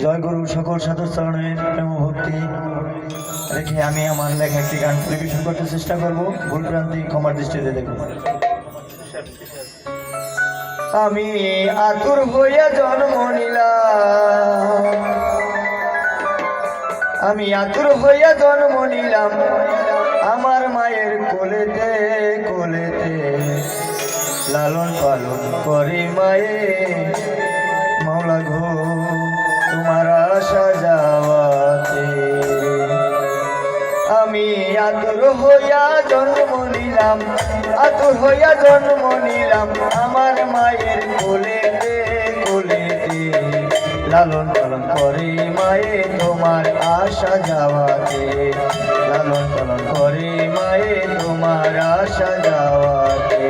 জয় গুরু, সকল সাধু চরণের প্রেম ভক্তি রেখে আমি আমার লেখা একটি গান পরিবেশন করতে চেষ্টা করব। ভুল ক্রান্তি ক্ষমার দৃষ্টিতে দেখব আমি আতুর হইয়া জন্ম নিলাম। আমি আতুর হইয়া জন্ম নিলাম আমার মায়ের কোলেতে কোলেতে। লালন পালন করে মায়ে, মাওলা ঘো হইয়া জন্ম নিলাম, আতুর হইয়া জন্ম নিলাম, আমার মায়ের বলে কোলেতে লালন পালন করে মায়ে, তোমার আশা যাওয়াতে। লালন পালন করে মায়ে, তোমার আশা যাওয়াতে।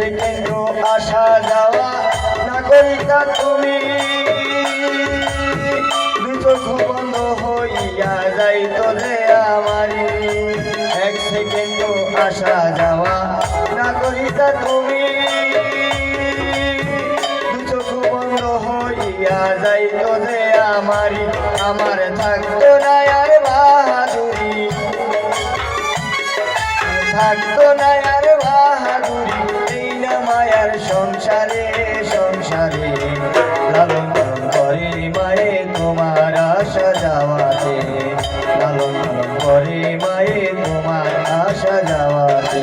এক সেকেন্ড আসা যাওয়া নাগরিকা তুমি। দুই বন্ধ হইয়া যাই তোলে আমারি। এক সেকেন্ড আসা যাওয়া নাগরিকা তুমি। দুই বন্ধ হইয়া যাই তোলে আমারি। আমার থাকতো না আর বাহাদুরি। থাকতো না সংসারে সংসারে, লালন পালন করে মায়ে, তোমার আশা যাওয়াতে। লালন পালন করে মায়ে, তোমার আশা যাওয়াতে।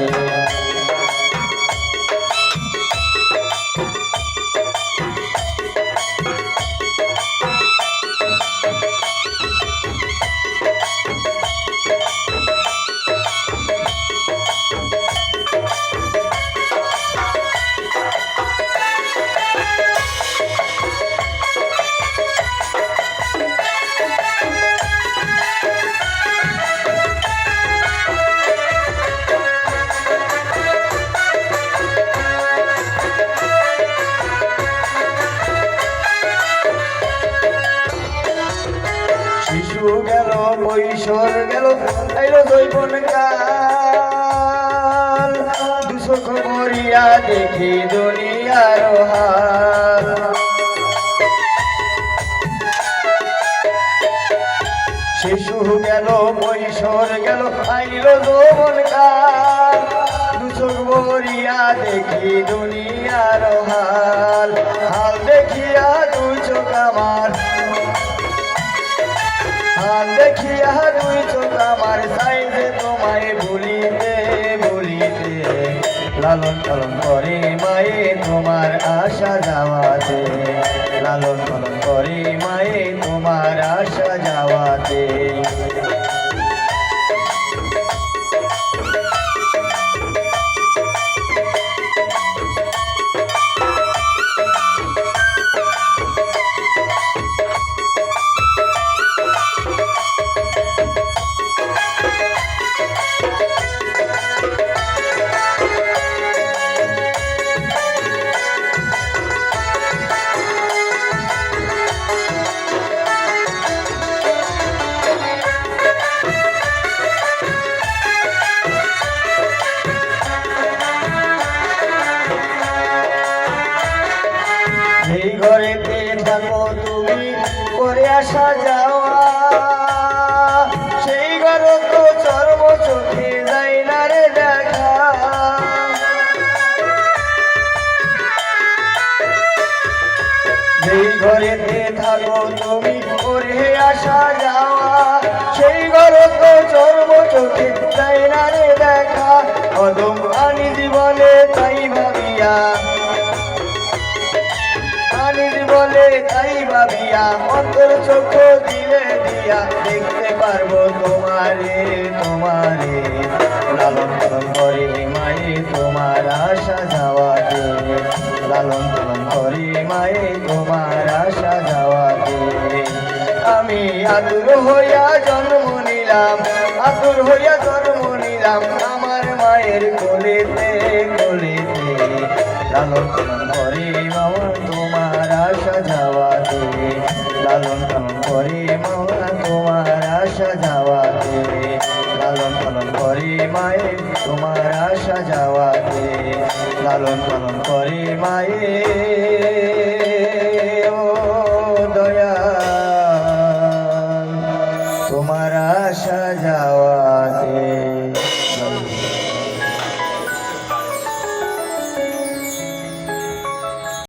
শিশু গেল গেল। জৈবন কাল দুশো করিয়া দেখি দুনিয়ার হাল। শিশু গেল কৈশোর গেল, আইলো যৌবন কাল দেখিয়া দুই চোখ, আমার সাইজে তোমায় ভুলিতে ভুলিতে। লালন পালন করে মায়ে, তোমার আশা যাওয়াতে। লালন পালন করে মায়ে, তোমার আশা যাওয়াতে। আসা সেই ঘর তো চর্ম চোখে দেখা। যেই ঘরেতে আসা যাওয়া। সেই ঘর তো চর্ম চোখে যাই দেখা। অদম আনি জীবনে তাই ভাবিয়া বলে তাই ভাবিয়া, অন্তর চোখ দিলে দিয়া দেখতে পারব তোমারে তোমারে। লালন পালন করে মায়ে, তোমার আশা যাওয়াতে। লালন পালন করে মায়ে, তোমার আশা যাওয়াতে। আমি আতুর হইয়া জন্ম নিলাম, আতুর হইয়া জন্ম নিলাম আমার মায়ের কোলেতে কোলেতে। লালন পালন করে মামা লালন পালন করে মামা তোমার আশা যাওয়াতে। লালন পালন করে মায়ে তোমার আশা যাওয়াতে। লালন পালন করে মায়ে, ও দয়া তোমার আশা যাওয়াতে।